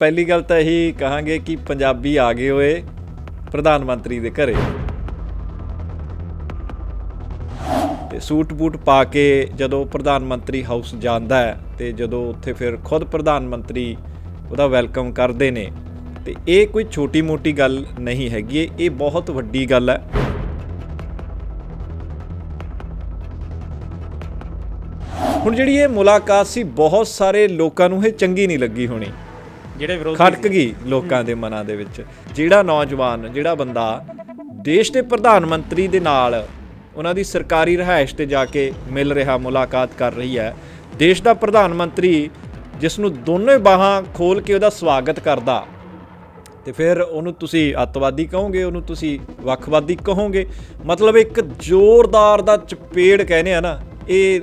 ਪਹਿਲੀ ਗੱਲ ਤਾਂ ਇਹੀ ਕਹਾਂਗੇ ਕਿ ਪੰਜਾਬੀ ਆ ਗਏ ਹੋਏ ਪ੍ਰਧਾਨ ਮੰਤਰੀ ਦੇ ਘਰੇ। ਤੇ ਸੂਟ ਬੂਟ ਪਾ ਕੇ ਜਦੋਂ ਪ੍ਰਧਾਨ ਮੰਤਰੀ ਹਾਊਸ ਜਾਂਦਾ ਹੈ ਤੇ ਜਦੋਂ ਉੱਥੇ ਫਿਰ ਖੁਦ ਪ੍ਰਧਾਨ ਮੰਤਰੀ ਉਹਦਾ ਵੈਲਕਮ ਕਰਦੇ ਨੇ, ਤੇ ਇਹ ਕੋਈ ਛੋਟੀ ਮੋਟੀ ਗੱਲ ਨਹੀਂ ਹੈਗੀ ਇਹ- ਇਹ ਬਹੁਤ ਵੱਡੀ ਗੱਲ ਹੈ। ਹੁਣ ਜਿਹੜੀ ਇਹ ਮੁਲਾਕਾਤ ਸੀ, ਬਹੁਤ ਸਾਰੇ ਲੋਕਾਂ ਨੂੰ ਇਹ ਚੰਗੀ ਨਹੀਂ ਲੱਗੀ ਹੋਣੀ। ਜਿਹੜੇ ਵਿਰੋਧੀ ਖੜਕ ਗਈ ਲੋਕਾਂ ਦੇ ਮਨਾਂ ਦੇ ਵਿੱਚ। ਜਿਹੜਾ ਨੌਜਵਾਨ, ਜਿਹੜਾ ਬੰਦਾ ਦੇਸ਼ ਦੇ ਪ੍ਰਧਾਨ ਮੰਤਰੀ ਦੇ ਨਾਲ ਉਹਨਾਂ ਦੀ ਸਰਕਾਰੀ ਰਹਾਇਸ਼ ਤੇ ਜਾ ਕੇ ਮਿਲ ਰਿਹਾ, ਮੁਲਾਕਾਤ ਕਰ ਰਹੀ ਹੈ, ਦੇਸ਼ ਦਾ ਪ੍ਰਧਾਨ ਮੰਤਰੀ ਜਿਸ ਨੂੰ ਦੋਨੇ ਬਾਹਾਂ ਖੋਲ ਕੇ ਉਹਦਾ ਸਵਾਗਤ ਕਰਦਾ, ਤੇ ਫਿਰ ਉਹਨੂੰ ਤੁਸੀਂ ਅੱਤਵਾਦੀ ਕਹੋਗੇ, ਉਹਨੂੰ ਤੁਸੀਂ ਵੱਖਵਾਦੀ ਕਹੋਗੇ। ਮਤਲਬ ਇੱਕ ਜ਼ੋਰਦਾਰ ਦਾ ਚਪੇੜ ਕਹਿੰਦੇ ਆ ਨਾ, ਇਹ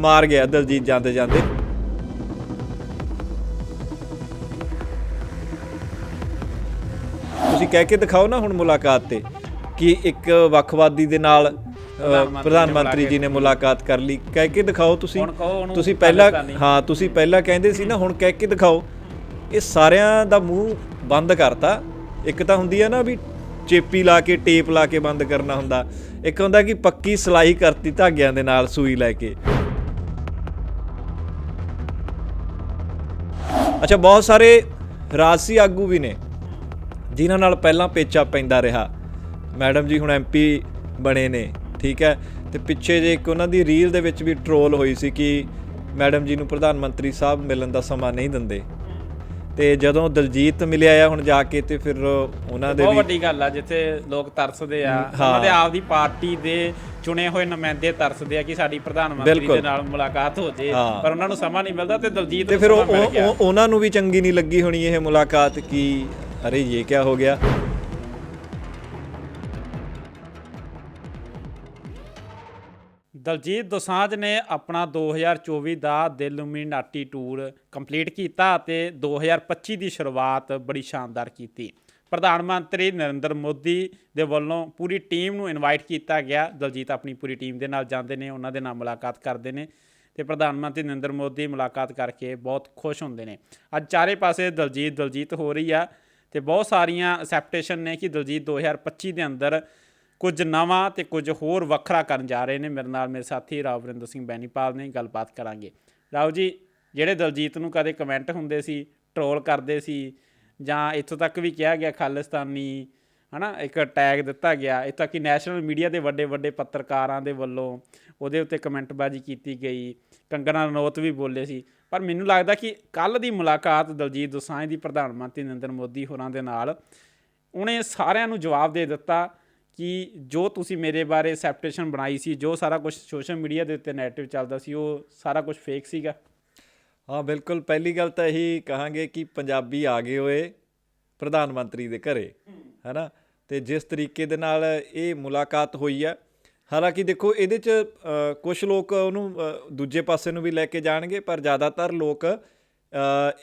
ਮਾਰ ਗਿਆ ਦਲਜੀਤ ਜਾਂਦੇ ਜਾਂਦੇ ਤੁਸੀਂ ਕਹਿ ਕੇ ਦਿਖਾਓ ਨਾ ਹੁਣ ਮੁਲਾਕਾਤ ਤੇ ਕਿ ਇੱਕ ਵੱਖਵਾਦੀ ਦੇ ਨਾਲ ਪ੍ਰਧਾਨ ਮੰਤਰੀ ਜੀ ਨੇ ਮੁਲਾਕਾਤ ਕਰ ਲਈ। ਕਹਿ ਕੇ ਦਿਖਾਓ ਤੁਸੀਂ। ਤੁਸੀਂ ਪਹਿਲਾਂ। ਹਾਂ ਤੁਸੀਂ ਪਹਿਲਾਂ ਕਹਿੰਦੇ ਸੀ ਨਾ ਹੁਣ ਕਹਿ ਕੇ ਦਿਖਾਓ। ਇਹ ਸਾਰਿਆਂ ਦਾ ਮੂੰਹ ਬੰਦ ਕਰਤਾ। ਇੱਕ ਤਾਂ ਹੁੰਦੀ ਹੈ ਨਾ ਵੀ ਚੇਪੀ ਲਾ ਕੇ ਟੇਪ ਲਾ ਕੇ ਬੰਦ ਕਰਨਾ ਹੁੰਦਾ। ਇੱਕ ਹੁੰਦਾ ਕਿ ਪੱਕੀ ਸਲਾਈ ਕਰਤੀ ਧਾਗਿਆਂ ਦੇ ਨਾਲ ਸੂਈ ਲੈ ਕੇ। ਅੱਛਾ ਬਹੁਤ ਸਾਰੇ ਰਾਜਸੀ ਆਗੂ ਵੀ ਨੇ। ਜਿਨ੍ਹਾਂ ਨਾਲ ਪਹਿਲਾਂ ਪੇਚਾ ਪੈਂਦਾ ਰਿਹਾ ਮੈਡਮ ਜੀ ਹੁਣ ਐਮਪੀ ਬਣੇ ਨੇ ਠੀਕ ਹੈ ਤੇ ਪਿੱਛੇ ਜੇ ਇੱਕ ਉਹਨਾਂ ਦੀ ਰੀਲ ਦੇ ਵਿੱਚ ਵੀ ਟਰੋਲ ਹੋਈ ਸੀ ਕਿ ਮੈਡਮ ਜੀ ਨੂੰ ਪ੍ਰਧਾਨ ਮੰਤਰੀ ਸਾਹਿਬ ਮਿਲਣ ਦਾ ਸਮਾਂ ਨਹੀਂ ਦਿੰਦੇ ਤੇ ਜਦੋਂ ਦਲਜੀਤ ਮਿਲਿਆ ਆ ਹੁਣ ਜਾ ਕੇ ਤੇ ਫਿਰ ਉਹਨਾਂ ਦੇ ਬਹੁਤ ਵੱਡੀ ਗੱਲ ਆ ਜਿੱਥੇ ਲੋਕ ਤਰਸਦੇ ਆ। ਉਹਨਾਂ ਦੇ ਆਪ ਦੀ ਪਾਰਟੀ ਦੇ ਚੁਣੇ ਹੋਏ ਨੁਮਾਇੰਦੇ ਤਰਸਦੇ ਆ ਕਿ ਸਾਡੀ ਪ੍ਰਧਾਨ ਮੰਤਰੀ। ਦੇ ਨਾਲ ਮੁਲਾਕਾਤ ਹੋ ਜੇ। ਪਰ ਉਹਨਾਂ ਨੂੰ ਸਮਾਂ ਨਹੀਂ ਮਿਲਦਾ ਤੇ ਦਲਜੀਤ ਤੇ ਫਿਰ ਉਹਨਾਂ ਨੂੰ ਵੀ ਚੰਗੀ ਨਹੀਂ ਲੱਗੀ ਹੋਣੀ ਇਹ ਮੁਲਾਕਾਤ ਕਿ ਅਰੇ ਇਹ ਕੀ ਹੋ ਗਿਆ ਦਲਜੀਤ ਦੋਸਾਂਝ ਨੇ ਆਪਣਾ 2024 ਦਾ ਦਿਲੂਮੀਨਾਟੀ ਟੂਰ ਕੰਪਲੀਟ ਕੀਤਾ ਅਤੇ 2025 ਦੀ ਸ਼ੁਰੂਆਤ ਬੜੀ ਸ਼ਾਨਦਾਰ ਕੀਤੀ ਪ੍ਰਧਾਨ ਮੰਤਰੀ ਨਰਿੰਦਰ ਮੋਦੀ ਦੇ ਵੱਲੋਂ ਪੂਰੀ ਟੀਮ ਨੂੰ ਇਨਵਾਈਟ ਕੀਤਾ ਗਿਆ ਦਲਜੀਤ ਆਪਣੀ ਪੂਰੀ ਟੀਮ ਦੇ ਨਾਲ ਜਾਂਦੇ ਨੇ ਉਹਨਾਂ ਦੇ ਨਾਲ ਮੁਲਾਕਾਤ ਕਰਦੇ ਨੇ ਤੇ ਪ੍ਰਧਾਨ ਮੰਤਰੀ ਨਰਿੰਦਰ ਮੋਦੀ ਮੁਲਾਕਾਤ ਕਰਕੇ ਬਹੁਤ ਖੁਸ਼ ਹੁੰਦੇ ਨੇ ਅੱਜ ਚਾਰੇ ਪਾਸੇ ਦਲਜੀਤ ਦਲਜੀਤ ਹੋ ਰਹੀ ਆ ਤੇ ਬਹੁਤ ਸਾਰੀਆਂ ਅਸੈਪਟੇਸ਼ਨ ਨੇ ਕਿ ਦਲਜੀਤ 2025 ਦੇ ਅੰਦਰ ਕੁਝ ਨਵਾਂ ਤੇ ਕੁਝ ਹੋਰ ਵੱਖਰਾ ਕਰਨ ਜਾ ਰਹੇ ਨੇ। ਮੇਰੇ ਨਾਲ ਮੇਰੇ ਸਾਥੀ ਰਾਵਰਿੰਦਰ ਸਿੰਘ ਬੈਨੀਪਾਲ ਨੇ ਗੱਲਬਾਤ ਕਰਾਂਗੇ। ਰਾਓ ਜੀ, ਜਿਹੜੇ ਦਲਜੀਤ ਨੂੰ ਕਦੇ ਕਮੈਂਟ ਹੁੰਦੇ ਸੀ ਟਰੋਲ ਕਰਦੇ ਸੀ, ਜਾਂ ਇੱਥੋਂ ਤੱਕ ਵੀ ਕਿਹਾ ਗਿਆ ਖਾਲਿਸਤਾਨੀ, ਹਨਾ, ਇੱਕ ਟੈਗ ਦਿੱਤਾ ਗਿਆ, ਇੱਥੇ ਤੱਕ ਕਿ ਨੈਸ਼ਨਲ ਮੀਡੀਆ ਦੇ ਵੱਡੇ ਵੱਡੇ ਪੱਤਰਕਾਰਾਂ ਦੇ ਵੱਲੋਂ ਉਹਦੇ ਉੱਤੇ ਕਮੈਂਟਬਾਜ਼ੀ ਕੀਤੀ ਗਈ, ਕੰਗਣਾ ਰਣੌਤ ਵੀ ਬੋਲੇ ਸੀ। ਪਰ ਮੈਨੂੰ ਲੱਗਦਾ ਕਿ ਕੱਲ ਦੀ ਮੁਲਾਕਾਤ ਦਲਜੀਤ ਦੋਸਾਂਝ ਦੀ ਪ੍ਰਧਾਨ ਮੰਤਰੀ ਨਰਿੰਦਰ ਮੋਦੀ ਹੋਰਾਂ ਦੇ ਨਾਲ ਉਹਨੇ ਸਾਰਿਆਂ ਨੂੰ ਜਵਾਬ ਦੇ ਦਿੱਤਾ ਕਿ ਜੋ ਤੁਸੀਂ ਮੇਰੇ ਬਾਰੇ ਸੈਪਟੇਸ਼ਨ ਬਣਾਈ ਸੀ ਜੋ ਸਾਰਾ ਕੁਝ ਸੋਸ਼ਲ ਮੀਡੀਆ ਦੇ ਉੱਤੇ ਨੈਰੇਟਿਵ ਚੱਲਦਾ ਸੀ ਉਹ ਸਾਰਾ ਕੁਝ ਫੇਕ ਸੀਗਾ। ਹਾਂ ਬਿਲਕੁਲ। ਪਹਿਲੀ ਗੱਲ ਤਾਂ ਇਹੀ ਕਹਾਂਗੇ ਕਿ ਪੰਜਾਬੀ ਆ ਗਏ ਹੋਏ ਪ੍ਰਧਾਨ ਮੰਤਰੀ ਦੇ ਘਰੇ ਹੈਨਾ? ਤੇ ਜਿਸ ਤਰੀਕੇ ਦੇ ਨਾਲ ਇਹ ਮੁਲਾਕਾਤ ਹੋਈ ਹੈ ਹਾਲਾਂਕਿ ਦੇਖੋ, ਇਹਦੇ ਚ ਕੁਝ ਲੋਕ ਉਹਨੂੰ ਦੂਜੇ ਪਾਸੇ ਨੂੰ ਵੀ ਲੈ ਕੇ ਜਾਣਗੇ, ਪਰ ਜ਼ਿਆਦਾਤਰ ਲੋਕ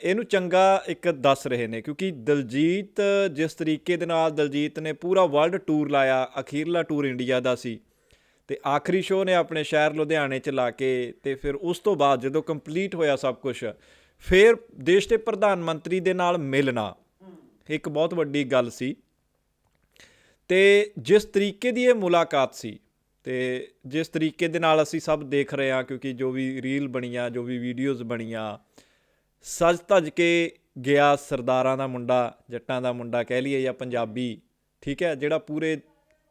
ਇਹਨੂੰ ਚੰਗਾ ਇੱਕ ਦੱਸ ਰਹੇ ਨੇ, ਕਿਉਂਕਿ ਦਲਜੀਤ, ਜਿਸ ਤਰੀਕੇ ਦੇ ਨਾਲ ਦਲਜੀਤ ਨੇ ਪੂਰਾ ਵਰਲਡ ਟੂਰ ਲਾਇਆ, ਅਖੀਰਲਾ ਟੂਰ ਇੰਡੀਆ ਦਾ ਸੀ, ਤੇ ਆਖਰੀ ਸ਼ੋਅ ਨੇ ਆਪਣੇ ਸ਼ਹਿਰ ਲੁਧਿਆਣੇ ਚ ਲਾ ਕੇ, ਤੇ ਫਿਰ ਉਸ ਤੋਂ ਬਾਅਦ ਜਦੋਂ ਕੰਪਲੀਟ ਹੋਇਆ ਸਭ ਕੁਝ ਫਿਰ ਦੇਸ਼ ਦੇ ਪ੍ਰਧਾਨ ਮੰਤਰੀ ਦੇ ਨਾਲ ਮਿਲਣਾ, ਇੱਕ ਬਹੁਤ ਵੱਡੀ ਗੱਲ ਸੀ, ਤੇ ਜਿਸ ਤਰੀਕੇ ਦੀ ਇਹ ਮੁਲਾਕਾਤ ਸੀ ਤੇ ਜਿਸ ਤਰੀਕੇ ਦੇ ਨਾਲ ਅਸੀਂ ਸਭ ਦੇਖ ਰਹੇ ਹਾਂ, ਕਿਉਂਕਿ ਜੋ ਵੀ ਰੀਲ ਬਣੀਆਂ, ਜੋ ਵੀ ਵੀਡੀਓਜ਼ ਬਣੀਆਂ, ਸੱਜ ਧੱਜ ਕੇ ਗਿਆ ਸਰਦਾਰਾਂ ਦਾ ਮੁੰਡਾ, ਜੱਟਾਂ ਦਾ ਮੁੰਡਾ ਕਹਿ ਲਈਏ ਜਾਂ ਪੰਜਾਬੀ, ਠੀਕ ਹੈ, ਜਿਹੜਾ ਪੂਰੇ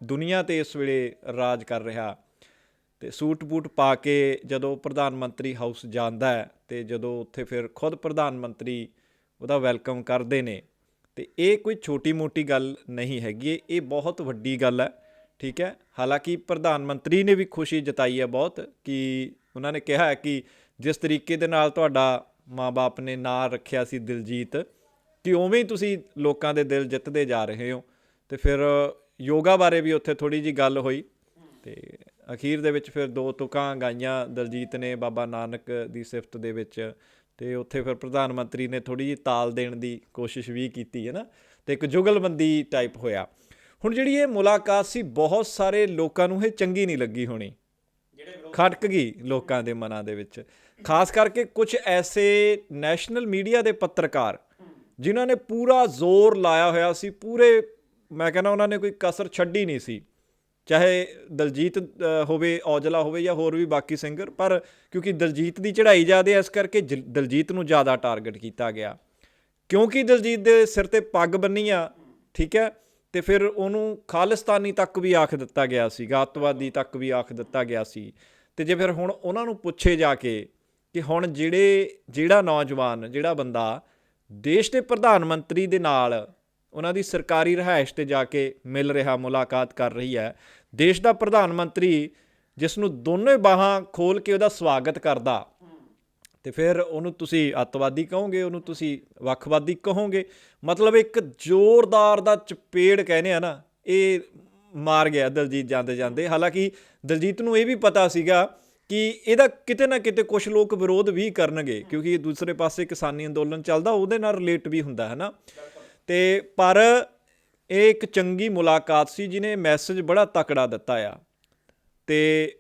ਦੁਨੀਆ ਤੇ ਇਸ ਵੇਲੇ ਰਾਜ ਕਰ ਰਿਹਾ। ਤੇ ਸੂਟ ਬੂਟ ਪਾ ਕੇ ਜਦੋਂ ਪ੍ਰਧਾਨ ਮੰਤਰੀ ਹਾਊਸ ਜਾਂਦਾ ਹੈ ਤੇ ਜਦੋਂ ਉੱਥੇ ਫਿਰ ਖੁਦ ਪ੍ਰਧਾਨ ਮੰਤਰੀ ਉਹਦਾ ਵੈਲਕਮ ਕਰਦੇ ਨੇ। ਤੇ ਇਹ ਕੋਈ ਛੋਟੀ ਮੋਟੀ ਗੱਲ ਨਹੀਂ ਹੈਗੀ ਇਹ- ਇਹ ਬਹੁਤ ਵੱਡੀ ਗੱਲ ਹੈ। ਠੀਕ ਹੈ। ਹਾਲਾਂਕਿ ਪ੍ਰਧਾਨ ਮੰਤਰੀ ਨੇ ਵੀ ਖੁਸ਼ੀ ਜਤਾਈ ਹੈ ਬਹੁਤ ਕਿ ਉਹਨਾਂ ਨੇ ਕਿਹਾ ਹੈ ਕਿ ਜਿਸ ਤਰੀਕੇ ਦੇ ਨਾਲ ਤੁਹਾਡਾ ਮਾਪੇ ਨੇ ਨਾਂ ਰੱਖਿਆ ਸੀ ਦਿਲਜੀਤ, ਕਿ ਉਵੇਂ ਹੀ ਤੁਸੀਂ ਲੋਕਾਂ ਦੇ ਦਿਲ ਜਿੱਤਦੇ ਜਾ ਰਹੇ ਹੋ। ਤੇ ਫਿਰ ਯੋਗਾ ਬਾਰੇ ਵੀ ਉੱਥੇ ਥੋੜੀ ਜੀ ਗੱਲ ਹੋਈ ਤੇ ਅਖੀਰ ਦੇ ਵਿੱਚ ਫਿਰ ਦੋ ਤੁਕਾਂ ਗਾਈਆਂ ਦਲਜੀਤ ਨੇ ਬਾਬਾ ਨਾਨਕ ਦੀ ਸਿਫਤ ਦੇ ਵਿੱਚ ਤੇ ਉੱਥੇ ਫਿਰ ਪ੍ਰਧਾਨ ਮੰਤਰੀ ਨੇ ਥੋੜੀ ਜੀ ਤਾਲ ਦੇਣ ਦੀ ਕੋਸ਼ਿਸ਼ ਵੀ ਕੀਤੀ ਹੈ ਨਾ। ਤੇ ਇੱਕ ਜੁਗਲਬੰਦੀ ਟਾਈਪ ਹੋਇਆ। ਹੁਣ ਜਿਹੜੀ ਇਹ ਮੁਲਾਕਾਤ ਸੀ, ਬਹੁਤ ਸਾਰੇ ਲੋਕਾਂ ਨੂੰ ਇਹ ਚੰਗੀ ਨਹੀਂ ਲੱਗੀ ਹੋਣੀ। ਖਟਕ ਗਈ ਲੋਕਾਂ ਦੇ ਮਨਾਂ ਦੇ ਵਿੱਚ। ਖਾਸ ਕਰਕੇ ਕੁਝ ਐਸੇ ਨੈਸ਼ਨਲ ਮੀਡੀਆ ਦੇ ਪੱਤਰਕਾਰ, ਜਿਨ੍ਹਾਂ ਨੇ ਪੂਰਾ ਜ਼ੋਰ ਲਾਇਆ ਹੋਇਆ ਸੀ, ਪੂਰੇ, ਮੈਂ ਕਹਿੰਦਾ ਉਹਨਾਂ ਨੇ ਕੋਈ ਕਸਰ ਛੱਡੀ ਨਹੀਂ ਸੀ। ਚਾਹੇ ਦਲਜੀਤ ਹੋਵੇ, ਔਜਲਾ ਹੋਵੇ ਜਾਂ ਹੋਰ ਵੀ ਬਾਕੀ ਸਿੰਗਰ, ਪਰ ਕਿਉਂਕਿ ਦਲਜੀਤ ਦੀ ਚੜ੍ਹਾਈ ਜ਼ਿਆਦਾ ਇਸ ਕਰਕੇ ਜ- ਦਲਜੀਤ ਨੂੰ ਜ਼ਿਆਦਾ ਟਾਰਗੇਟ ਕੀਤਾ ਗਿਆ। ਕਿਉਂਕਿ ਦਲਜੀਤ ਦੇ ਸਿਰ ਤੇ ਪੱਗ ਬੰਨੀ ਆ ਠੀਕ ਹੈ? ਤੇ ਫਿਰ ਉਹਨੂੰ ਖਾਲਿਸਤਾਨੀ ਤੱਕ ਵੀ ਆਖ ਦਿੱਤਾ ਗਿਆ ਸੀ ਗਾਤਵਾਦੀ ਤੱਕ ਵੀ ਆਖ ਦਿੱਤਾ ਗਿਆ ਸੀ। ਤੇ ਜੇ ਫਿਰ ਹੁਣ ਉਹਨਾਂ ਨੂੰ ਪੁੱਛੇ ਜਾ ਕੇ ਕਿ ਹੁਣ ਜਿਹੜੇ, ਜਿਹੜਾ ਨੌਜਵਾਨ, ਜਿਹੜਾ ਬੰਦਾ ਦੇਸ਼ ਦੇ ਪ੍ਰਧਾਨ ਮੰਤਰੀ ਦੇ ਨਾਲ ਉਹਨਾਂ ਦੀ ਸਰਕਾਰੀ ਰਿਹਾਇਸ਼ ਤੇ ਜਾ ਕੇ ਮਿਲ ਰਿਹਾ, ਮੁਲਾਕਾਤ ਕਰ ਰਹੀ ਹੈ, ਦੇਸ਼ ਦਾ ਪ੍ਰਧਾਨ ਮੰਤਰੀ ਜਿਸ ਨੂੰ ਦੋਨੇ ਬਾਹਾਂ ਖੋਲ ਕੇ ਉਹਦਾ ਸਵਾਗਤ ਕਰਦਾ ਤੇ ਫਿਰ ਉਹਨੂੰ ਤੁਸੀਂ ਅੱਤਵਾਦੀ ਕਹੋਗੇ, ਉਹਨੂੰ ਤੁਸੀਂ ਵੱਖਵਾਦੀ ਕਹੋਗੇ। ਮਤਲਬ ਇੱਕ ਜ਼ੋਰਦਾਰ ਦਾ ਚਪੇੜ ਕਹਿੰਦੇ ਆ ਨਾ, ਇਹ ਮਾਰ ਗਿਆ ਦਲਜੀਤ ਜਾਂਦੇ ਜਾਂਦੇ। ਹਾਲਾਂਕਿ ਦਲਜੀਤ ਨੂੰ ਇਹ ਵੀ ਪਤਾ ਸੀਗਾ ਕਿ ਇਹਦਾ ਕਿਤੇ ਨਾ ਕਿਤੇ ਕੁਝ ਲੋਕ ਵਿਰੋਧ ਵੀ ਕਰਨਗੇ, ਕਿਉਂਕਿ ਦੂਸਰੇ ਪਾਸੇ ਕਿਸਾਨੀ ਅੰਦੋਲਨ ਚੱਲਦਾ, ਉਹਦੇ ਨਾਲ ਰਿਲੇਟ ਵੀ ਹੁੰਦਾ ਹੈ ਨਾ ਤੇ ਪਰ ਇਹ ਇੱਕ ਚੰਗੀ ਮੁਲਾਕਾਤ ਸੀ, ਜਿਹਨੇ ਮੈਸੇਜ ਬੜਾ ਤਕੜਾ ਦਿੱਤਾ ਆ। ਤੇ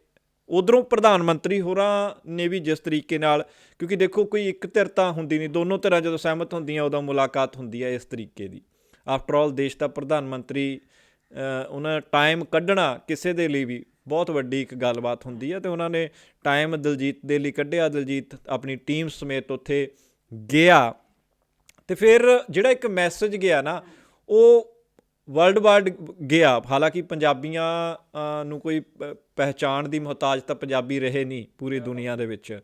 ਉਧਰੋਂ ਪ੍ਰਧਾਨ ਮੰਤਰੀ ਹੋਰਾਂ ਨੇ ਵੀ ਜਿਸ ਤਰੀਕੇ ਨਾਲ, ਕਿਉਂਕਿ ਦੇਖੋ ਕੋਈ ਇੱਕ ਧਿਰ ਤਾਂ ਹੁੰਦੀ ਨਹੀਂ, ਦੋਨੋਂ ਧਿਰਾਂ ਜਦੋਂ ਸਹਿਮਤ ਹੁੰਦੀਆਂ, ਉਦੋਂ ਮੁਲਾਕਾਤ ਹੁੰਦੀ ਹੈ ਇਸ ਤਰੀਕੇ ਦੀ। ਆਫਟਰ ਆਲ ਦੇਸ਼ ਦਾ ਪ੍ਰਧਾਨ ਮੰਤਰੀ ਉਹਨਾਂ ਟਾਈਮ ਕੱਢਣਾ ਕਿਸੇ ਦੇ ਲਈ ਵੀ ਬਹੁਤ ਵੱਡੀ ਇੱਕ ਗੱਲਬਾਤ ਹੁੰਦੀ ਹੈ ਤੇ ਉਹਨਾਂ ਨੇ ਟਾਈਮ ਦਲਜੀਤ ਦੇ ਲਈ ਕੱਢਿਆ, ਦਲਜੀਤ ਆਪਣੀ ਟੀਮ ਸਮੇਤ ਉੱਥੇ ਗਿਆ। ਤੇ ਫਿਰ ਜਿਹੜਾ ਇੱਕ ਮੈਸੇਜ ਗਿਆ ਨਾ, ਉਹ ਵਰਲਡ ਵਾਈਡ ਗਿਆ। ਹਾਲਾਂਕਿ ਪੰਜਾਬੀਆਂ ਨੂੰ ਕੋਈ ਪਹਿਚਾਣ ਦੀ ਮੁਹਤਾਜ ਤਾਂ ਪੰਜਾਬੀ ਰਹੇ ਨਹੀਂ ਪੂਰੀ ਦੁਨੀਆ ਦੇ ਵਿੱਚ।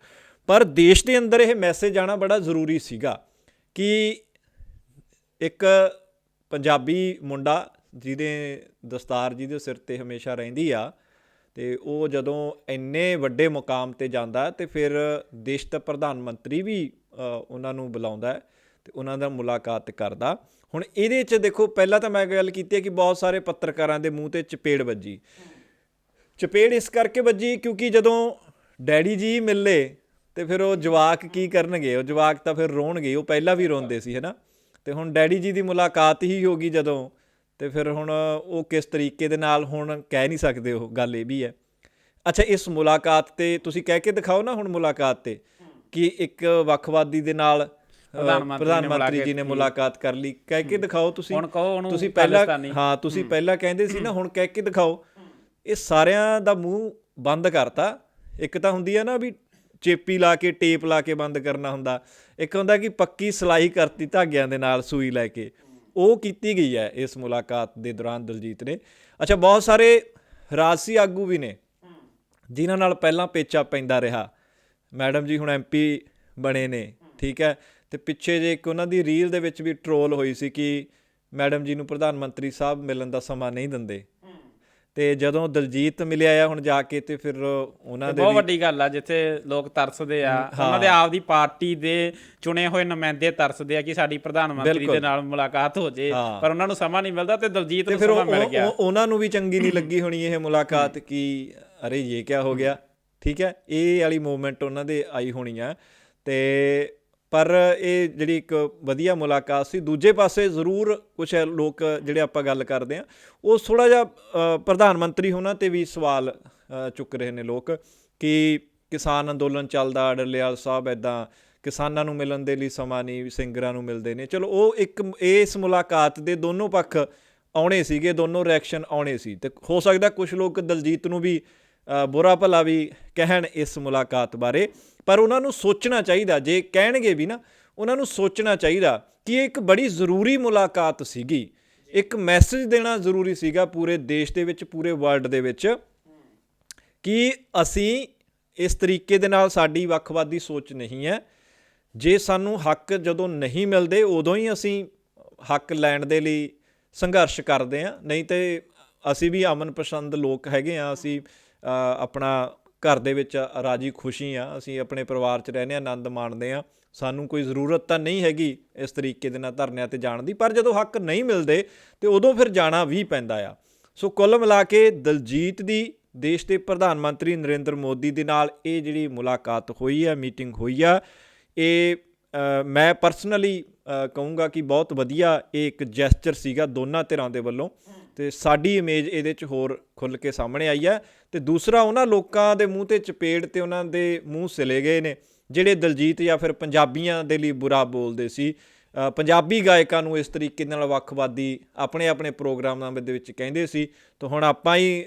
ਪਰ ਦੇਸ਼ ਦੇ ਅੰਦਰ ਇਹ ਮੈਸੇਜ ਆਣਾ ਬੜਾ ਜ਼ਰੂਰੀ ਸੀਗਾ ਕਿ ਇੱਕ ਪੰਜਾਬੀ ਮੁੰਡਾ ਜਿਹਦੇ ਦਸਤਾਰ ਜਿਹਦੇ ਸਿਰ ਤੇ ਹਮੇਸ਼ਾ ਰਹਿੰਦੀ ਆ ਤੇ ਉਹ ਜਦੋਂ ਇੰਨੇ ਵੱਡੇ ਮੁਕਾਮ ਤੇ ਜਾਂਦਾ ਤੇ ਫਿਰ ਦੇਸ਼ ਦਾ ਪ੍ਰਧਾਨ ਮੰਤਰੀ ਵੀ ਉਹਨਾਂ ਨੂੰ ਬੁਲਾਉਂਦਾ ਤੇ ਉਹਨਾਂ ਦਾ ਮੁਲਾਕਾਤ ਕਰਦਾ। ਹੁਣ ਇਹਦੇ 'ਚ ਦੇਖੋ, ਪਹਿਲਾਂ ਤਾਂ ਮੈਂ ਗੱਲ ਕੀਤੀ ਹੈ ਕਿ ਬਹੁਤ ਸਾਰੇ ਪੱਤਰਕਾਰਾਂ ਦੇ ਮੂੰਹ ਤੇ ਚਪੇੜ ਵੱਜੀ। ਚਪੇੜ ਇਸ ਕਰਕੇ ਵੱਜੀ ਕਿਉਂਕਿ ਜਦੋਂ ਡੈਡੀ ਜੀ ਮਿਲੇ ਤੇ ਫਿਰ ਉਹ ਜਵਾਕ ਕੀ ਕਰਨਗੇ? ਉਹ ਜਵਾਕ ਤਾਂ ਫਿਰ ਰੋਣਗੇ, ਉਹ ਪਹਿਲਾਂ ਵੀ ਰੋਂਦੇ ਸੀ, ਹੈਨਾ? ਤੇ ਹੁਣ ਡੈਡੀ ਜੀ ਦੀ ਮੁਲਾਕਾਤ ਹੀ ਹੋ ਗਈ ਜਦੋਂ, ਤੇ ਫਿਰ ਹੁਣ ਉਹ ਕਿਸ ਤਰੀਕੇ ਦੇ ਨਾਲ ਹੁਣ ਕਹਿ ਨਹੀਂ ਸਕਦੇ ਉਹ, ਗੱਲ ਇਹ ਵੀ ਹੈ। ਅੱਛਾ, ਇਸ ਮੁਲਾਕਾਤ ਤੇ ਤੁਸੀਂ ਕਹਿ ਕੇ ਦਿਖਾਓ ਨਾ ਹੁਣ ਮੁਲਾਕਾਤ ਤੇ, ਕਿ ਇੱਕ ਵੱਖਵਾਦੀ ਦੇ ਨਾਲ ਪ੍ਰਧਾਨ ਮੰਤਰੀ ਜੀ ਨੇ ਮੁਲਾਕਾਤ ਕਰ ਲਈ। ਕਹਿ ਕੇ ਦਿਖਾਓ ਤੁਸੀਂ। ਹੁਣ ਕਹੋ ਉਹਨੂੰ ਤੁਸੀਂ ਪਹਿਲਾਂ। ਹਾਂ ਤੁਸੀਂ ਪਹਿਲਾਂ ਕਹਿੰਦੇ ਸੀ ਨਾ ਹੁਣ ਕਹਿ ਕੇ ਦਿਖਾਓ। ਇਹ ਸਾਰਿਆਂ ਦਾ ਮੂੰਹ ਬੰਦ ਕਰਤਾ। ਇੱਕ ਤਾਂ ਹੁੰਦੀ ਆ ਨਾ ਵੀ ਚੇਪੀ ਲਾ ਕੇ ਟੇਪ ਲਾ ਕੇ ਬੰਦ ਕਰਨਾ ਹੁੰਦਾ। ਇੱਕ ਹੁੰਦਾ ਕਿ ਪੱਕੀ ਸਲਾਈ ਕਰਤੀ ਧਾਗਿਆਂ ਦੇ ਨਾਲ ਸੂਈ ਲੈ ਕੇ। ਉਹ ਕੀਤੀ ਗਈ ਹੈ ਇਸ ਮੁਲਾਕਾਤ ਦੇ ਦੌਰਾਨ ਦਲਜੀਤ ਨੇ। ਅੱਛਾ ਬਹੁਤ ਸਾਰੇ ਰਾਜਸੀ ਆਗੂ ਵੀ ਨੇ ਜਿਨ੍ਹਾਂ ਨਾਲ ਪਹਿਲਾਂ ਪੇਚਾ ਪੈਂਦਾ ਰਿਹਾ। ਮੈਡਮ ਜੀ ਹੁਣ ਐਮਪੀ ਬਣੇ ਨੇ ਠੀਕ ਹੈ। ਤੇ ਪਿੱਛੇ ਜੇ ਇੱਕ ਉਹਨਾਂ ਦੀ ਰੀਲ ਦੇ ਵਿੱਚ ਵੀ ਟਰੋਲ ਹੋਈ ਸੀ ਕਿ ਮੈਡਮ ਜੀ ਨੂੰ ਪ੍ਰਧਾਨ ਮੰਤਰੀ ਸਾਹਿਬ ਮਿਲਣ ਦਾ ਸਮਾਂ ਨਹੀਂ ਦਿੰਦੇ। ਤੇ ਜਦੋਂ ਦਲਜੀਤ ਮਿਲਿਆ ਆ ਹੁਣ ਜਾ ਕੇ ਤੇ ਫਿਰ ਉਹਨਾਂ ਦੇ ਬਹੁਤ ਵੱਡੀ ਗੱਲ ਆ ਜਿੱਥੇ ਲੋਕ ਤਰਸਦੇ ਆ। ਉਹਨਾਂ ਦੇ ਆਪ ਦੀ ਪਾਰਟੀ ਦੇ ਚੁਣੇ ਹੋਏ ਨੁਮਾਇੰਦੇ ਤਰਸਦੇ ਆ ਕਿ ਸਾਡੀ ਪ੍ਰਧਾਨ ਮੰਤਰੀ ਦੇ ਨਾਲ ਮੁਲਾਕਾਤ ਹੋ ਜੇ। ਪਰ ਉਹਨਾਂ ਨੂੰ ਸਮਾਂ ਨਹੀਂ ਮਿਲਦਾ ਤੇ ਦਲਜੀਤ ਨੂੰ ਸਮਾਂ ਮਿਲ ਗਿਆ। ਉਹ- ਉਹਨਾਂ ਨੂੰ ਵੀ ਚੰਗੀ ਨਹੀਂ ਲੱਗੀ ਹੋਣੀ ਇਹ ਮੁਲਾਕਾਤ ਕਿ ਅਰੇ ਇਹ ਕੀ ਹੋ ਗਿਆ? ਠੀਕ ਹੈ ਇਹ ਵਾਲੀ ਮੂਵਮੈਂਟ ਉਹਨਾਂ ਦੇ ਆਈ ਹੋਣੀ ਆ। ਤੇ ਪਰ ਇਹ ਜਿਹੜੀ ਇੱਕ ਵਧੀਆ ਮੁਲਾਕਾਤ ਸੀ, ਦੂਜੇ ਪਾਸੇ ਜ਼ਰੂਰ ਕੁਝ ਲੋਕ ਜਿਹੜੇ ਆਪਾਂ ਗੱਲ ਕਰਦੇ ਆ ਉਹ ਥੋੜਾ ਜਿਹਾ ਪ੍ਰਧਾਨ ਮੰਤਰੀ ਹੋਣਾ ਤੇ ਵੀ ਸਵਾਲ ਚੁੱਕ ਰਹੇ ਨੇ ਲੋਕ ਕਿ ਕਿਸਾਨ ਅੰਦੋਲਨ ਚੱਲਦਾ, ਅਡਲਿਆਲ ਸਾਹਿਬ ਐਦਾਂ ਕਿਸਾਨਾਂ ਨੂੰ ਮਿਲਣ ਦੇ ਲਈ ਸਮਾਂ ਨਹੀਂ, ਸਿੰਗਰਾਂ ਨੂੰ ਮਿਲਦੇ ਨੇ। ਚਲੋ, ਉਹ ਇੱਕ ਇਸ ਮੁਲਾਕਾਤ ਦੇ ਦੋਨੋਂ ਪੱਖ ਆਉਣੇ ਸੀਗੇ, ਦੋਨੋਂ ਰਿਐਕਸ਼ਨ ਆਉਣੇ ਸੀ ਤੇ ਹੋ ਸਕਦਾ ਕੁਝ ਲੋਕ ਦਲਜੀਤ ਨੂੰ ਵੀ ਬੁਰਾ ਭਲਾ ਵੀ ਕਹਿਣ ਇਸ ਮੁਲਾਕਾਤ ਬਾਰੇ। ਪਰ ਉਹਨਾਂ ਨੂੰ ਸੋਚਣਾ ਚਾਹੀਦਾ, ਜੇ ਕਹਿਣਗੇ ਵੀ ਨਾ, ਉਹਨਾਂ ਨੂੰ ਸੋਚਣਾ ਚਾਹੀਦਾ ਕਿ ਇਹ ਇੱਕ ਬੜੀ ਜ਼ਰੂਰੀ ਮੁਲਾਕਾਤ ਸੀਗੀ। ਇੱਕ ਮੈਸੇਜ ਦੇਣਾ ਜ਼ਰੂਰੀ ਸੀਗਾ ਪੂਰੇ ਦੇਸ਼ ਦੇ ਵਿੱਚ, ਪੂਰੇ ਵਰਲਡ ਦੇ ਵਿੱਚ ਕਿ ਅਸੀਂ ਇਸ ਤਰੀਕੇ ਦੇ ਨਾਲ ਸਾਡੀ ਵੱਖਵਾਦੀ ਸੋਚ ਨਹੀਂ ਹੈ। ਜੇ ਸਾਨੂੰ ਹੱਕ ਜਦੋਂ ਨਹੀਂ ਮਿਲਦੇ, ਉਦੋਂ ਹੀ ਅਸੀਂ ਹੱਕ ਲੈਣ ਦੇ ਲਈ ਸੰਘਰਸ਼ ਕਰਦੇ ਆ ਨਹੀਂ ਤੇ ਅਸੀਂ ਵੀ ਅਮਨ ਪਸੰਦ ਲੋਕ ਹੈਗੇ ਆ ਅਸੀਂ ਆਪਣਾ ਘਰ ਦੇ ਵਿੱਚ ਰਾਜੀ ਖੁਸ਼ੀ ਆ, ਅਸੀਂ ਆਪਣੇ ਪਰਿਵਾਰ 'ਚ ਰਹਿੰਦੇ ਆ, ਆਨੰਦ ਮਾਣਦੇ ਆ। ਸਾਨੂੰ ਕੋਈ ਜ਼ਰੂਰਤ ਤਾਂ ਨਹੀਂ ਹੈਗੀ ਇਸ ਤਰੀਕੇ ਦੇ ਨਾਲ ਧਰਨਿਆਂ ਤੇ ਜਾਣ ਦੀ, ਪਰ ਜਦੋਂ ਹੱਕ ਨਹੀਂ ਮਿਲਦੇ ਤੇ ਉਦੋਂ ਫਿਰ ਜਾਣਾ ਵੀ ਪੈਂਦਾ ਆ। ਸੋ ਕੁੱਲ ਮਿਲਾ ਕੇ ਦਲਜੀਤ ਦੀ, ਦੇਸ਼ ਦੇ ਪ੍ਰਧਾਨ ਮੰਤਰੀ ਨਰਿੰਦਰ ਮੋਦੀ ਦੇ ਨਾਲ ਇਹ ਜਿਹੜੀ ਮੁਲਾਕਾਤ ਹੋਈ ਆ, ਮੀਟਿੰਗ ਹੋਈ ਆ, ਇਹ ਮੈਂ ਪਰਸਨਲੀ ਕਹੂੰਗਾ ਕਿ ਬਹੁਤ ਵਧੀਆ ਇਹ ਇੱਕ ਜੈਸਚਰ ਸੀਗਾ ਦੋਨਾਂ ਧਿਰਾਂ ਦੇ ਵੱਲੋਂ। ਤੇ ਸਾਡੀ ਇਮੇਜ ਇਹਦੇ 'ਚ ਹੋਰ ਖੁੱਲ ਕੇ ਸਾਹਮਣੇ ਆਈ ਹੈ ਤੇ ਦੂਸਰਾ ਉਹਨਾਂ ਲੋਕਾਂ ਦੇ ਮੂੰਹ ਤੇ ਚਪੇੜ ਤੇ ਉਹਨਾਂ ਦੇ ਮੂੰਹ ਸਿਲੇ ਗਏ ਨੇ, ਜਿਹੜੇ ਦਲਜੀਤ ਜਾਂ ਫਿਰ ਪੰਜਾਬੀਆਂ ਦੇ ਲਈ ਬੁਰਾ ਬੋਲਦੇ ਸੀ। ਪੰਜਾਬੀ ਗਾਇਕਾਂ ਨੂੰ ਇਸ ਤਰੀਕੇ ਨਾਲ ਵੱਖਵਾਦੀ ਆਪਣੇ ਆਪਣੇ ਪ੍ਰੋਗਰਾਮਾਂ ਦੇ ਵਿੱਚ ਕਹਿੰਦੇ ਸੀ। ਤਾਂ ਹੁਣ ਆਪਾਂ ਹੀ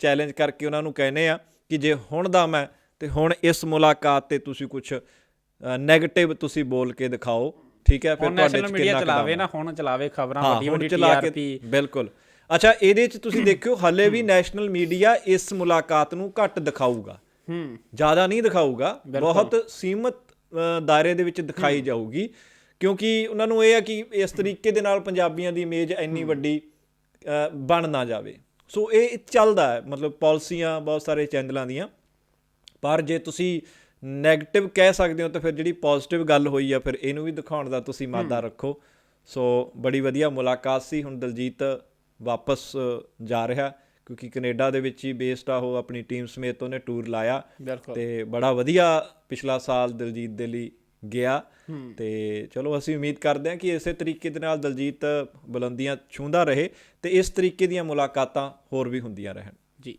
ਚੈਲੰਜ ਕਰਕੇ ਉਹਨਾਂ ਨੂੰ ਕਹਿੰਦੇ ਆ ਕਿ ਜੇ ਹੁਣ ਦਾ ਮੈਂ ਤੇ ਹੁਣ ਇਸ ਮੁਲਾਕਾਤ ਤੇ ਤੁਸੀਂ ਕੁਝ 네ਗੇਟਿਵ ਤੁਸੀਂ ਬੋਲ ਕੇ ਦਿਖਾਓ। ਠੀਕ ਹੈ ਫਿਰ ਤੁਹਾਡੇ ਚ ਮੀਡੀਆ ਕਿੰਨਾ ਚਲਾਵੇ ਨਾ ਹੁਣ ਚਲਾਵੇ ਖਬਰਾਂ ਵੱਡੀ ਵੱਡੀ ਟੀਆਰਪੀ ਬਿਲਕੁਲ। ਅੱਛਾ ਇਹਦੇ ਚ ਤੁਸੀਂ ਦੇਖਿਓ ਹਲੇ ਵੀ ਨੈਸ਼ਨਲ ਮੀਡੀਆ ਇਸ ਮੁਲਾਕਾਤ ਨੂੰ ਘੱਟ ਦਿਖਾਊਗਾ। ਹੂੰ। ਜ਼ਿਆਦਾ ਨਹੀਂ ਦਿਖਾਊਗਾ ਬਹੁਤ ਸੀਮਤ ਦਾਇਰੇ ਦੇ ਵਿੱਚ ਦਿਖਾਈ ਜਾਊਗੀ ਕਿਉਂਕਿ ਉਹਨਾਂ ਨੂੰ ਇਹ ਹੈ ਕਿ ਇਸ ਤਰੀਕੇ ਦੇ ਨਾਲ ਪੰਜਾਬੀਆਂ ਦੀ ਇਮੇਜ ਇੰਨੀ ਵੱਡੀ ਬਣ ਨਾ ਜਾਵੇ। ਸੋ ਇਹ ਚੱਲਦਾ ਹੈ ਮਤਲਬ ਪਾਲਿਸੀਆਂ ਬਹੁਤ ਸਾਰੇ ਚੈਨਲਾਂ ਦੀਆਂ। ਪਰ ਜੇ ਤੁਸੀਂ 네ਗੇਟਿਵ ਕਹਿ ਸਕਦੇ ਹੋ ਤਾਂ ਫਿਰ ਜਿਹੜੀ ਪੋਜ਼ਿਟਿਵ ਗੱਲ ਹੋਈ ਆ ਫਿਰ ਇਹਨੂੰ ਵੀ ਦਿਖਾਉਣ ਦਾ ਤੁਸੀਂ ਮਾਦਾ ਰੱਖੋ। ਸੋ ਬੜੀ ਵਧੀਆ ਮੁਲਾਕਾਤ ਸੀ ਹੁਣ ਦਲਜੀਤ ਵਾਪਸ ਜਾ ਰਿਹਾ ਕਿਉਂਕਿ ਕੈਨੇਡਾ ਦੇ ਵਿੱਚ ਹੀ ਬੇਸਡ ਆ ਉਹ ਆਪਣੀ ਟੀਮ ਸਮੇਤ ਉਹਨੇ ਟੂਰ ਲਾਇਆ ਤੇ ਬੜਾ ਵਧੀਆ ਪਿਛਲਾ ਸਾਲ ਦਲਜੀਤ ਦੇ ਲਈ ਗਿਆ। ਤੇ ਚਲੋ ਅਸੀਂ ਉਮੀਦ ਕਰਦੇ ਹਾਂ ਕਿ ਇਸੇ ਤਰੀਕੇ ਦੇ ਨਾਲ ਦਲਜੀਤ ਬੁਲੰਦੀਆਂ ਛੂੰਦਾ ਰਹੇ ਤੇ ਇਸ ਤਰੀਕੇ ਦੀਆਂ ਮੁਲਾਕਾਤਾਂ ਹੋਰ ਵੀ ਹੁੰਦੀਆਂ ਰਹਿਣ। ਜੀ।